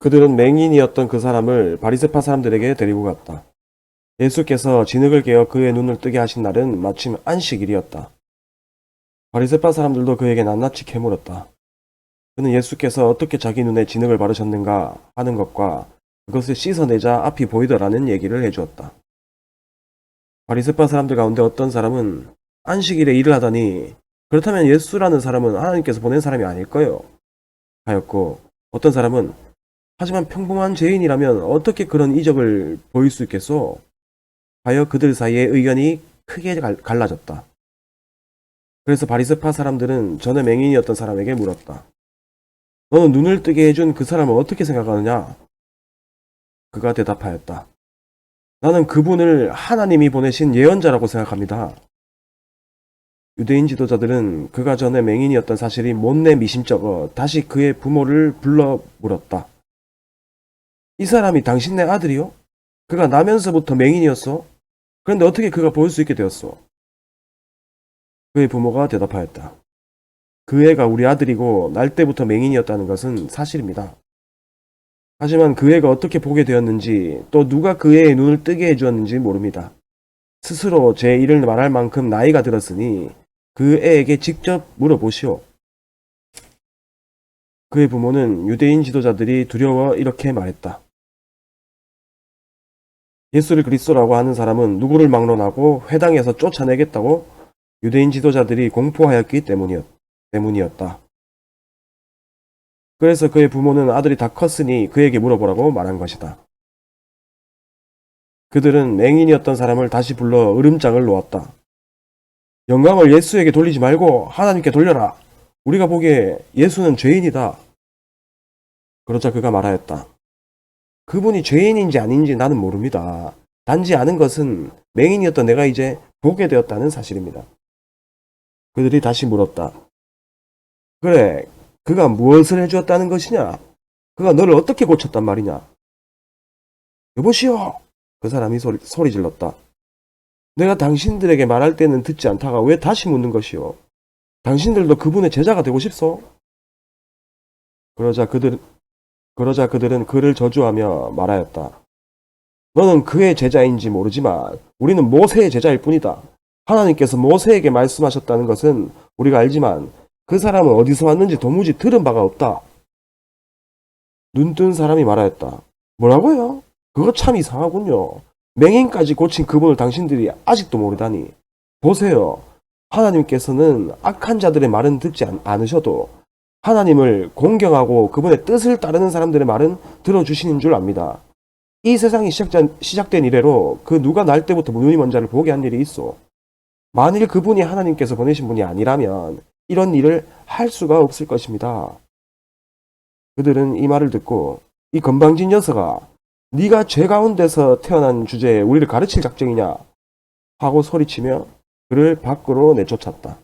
그들은 맹인이었던 그 사람을 바리세파 사람들에게 데리고 갔다. 예수께서 진흙을 깨어 그의 눈을 뜨게 하신 날은 마침 안식일이었다. 바리세파 사람들도 그에게 낱낱이 캐물었다. 그는 예수께서 어떻게 자기 눈에 진흙을 바르셨는가 하는 것과 그것을 씻어내자 앞이 보이더라는 얘기를 해주었다. 바리세파 사람들 가운데 어떤 사람은 안식일에 일을 하다니 그렇다면 예수라는 사람은 하나님께서 보낸 사람이 아닐 거요. 하였고 어떤 사람은 하지만 평범한 죄인이라면 어떻게 그런 이적을 보일 수 있겠소? 하여 그들 사이에 의견이 크게 갈- 갈라졌다. 그래서 바리스파 사람들은 전에 맹인이었던 사람에게 물었다. 너는 눈을 뜨게 해준 그 사람을 어떻게 생각하느냐? 그가 대답하였다. 나는 그분을 하나님이 보내신 예언자라고 생각합니다. 유대인 지도자들은 그가 전에 맹인이었던 사실이 못내 미심쩍어 다시 그의 부모를 불러 물었다. 이 사람이 당신네 아들이요? 그가 나면서부터 맹인이었어? 그런데 어떻게 그가 볼 수 있게 되었어? 그의 부모가 대답하였다. 그 애가 우리 아들이고 날 때부터 맹인이었다는 것은 사실입니다. 하지만 그 애가 어떻게 보게 되었는지 또 누가 그 애의 눈을 뜨게 해주었는지 모릅니다. 스스로 제 일을 말할 만큼 나이가 들었으니 그 애에게 직접 물어보시오. 그의 부모는 유대인 지도자들이 두려워 이렇게 말했다. 예수를 그리스도라고 하는 사람은 누구를 막론하고 회당에서 쫓아내겠다고 유대인 지도자들이 공포하였기 때문이었, 때문이었다. 그래서 그의 부모는 아들이 다 컸으니 그에게 물어보라고 말한 것이다. 그들은 맹인이었던 사람을 다시 불러 으름장을 놓았다. 영광을 예수에게 돌리지 말고 하나님께 돌려라. 우리가 보기에 예수는 죄인이다. 그러자 그가 말하였다. 그분이 죄인인지 아닌지 나는 모릅니다. 단지 아는 것은 맹인이었던 내가 이제 보게 되었다는 사실입니다. 그들이 다시 물었다. 그래, 그가 무엇을 해주었다는 것이냐? 그가 너를 어떻게 고쳤단 말이냐? 여보시오! 그 사람이 소리, 소리 질렀다. 내가 당신들에게 말할 때는 듣지 않다가 왜 다시 묻는 것이오? 당신들도 그분의 제자가 되고 싶소? 그러자 그들, 그러자 그들은 그를 저주하며 말하였다. 너는 그의 제자인지 모르지만 우리는 모세의 제자일 뿐이다. 하나님께서 모세에게 말씀하셨다는 것은 우리가 알지만 그 사람은 어디서 왔는지 도무지 들은 바가 없다. 눈뜬 사람이 말하였다. 뭐라고요? 그거 참 이상하군요. 맹인까지 고친 그분을 당신들이 아직도 모르다니. 보세요. 하나님께서는 악한 자들의 말은 듣지 않, 않으셔도 하나님을 공경하고 그분의 뜻을 따르는 사람들의 말은 들어주시는 줄 압니다. 이 세상이 시작된, 시작된 이래로 그 누가 날 때부터 눈이 먼 자를 보게 한 일이 있어. 만일 그분이 하나님께서 보내신 분이 아니라면 이런 일을 할 수가 없을 것입니다. 그들은 이 말을 듣고 이 건방진 녀석아 네가 죄 가운데서 태어난 주제에 우리를 가르칠 작정이냐 하고 소리치며 그를 밖으로 내쫓았다.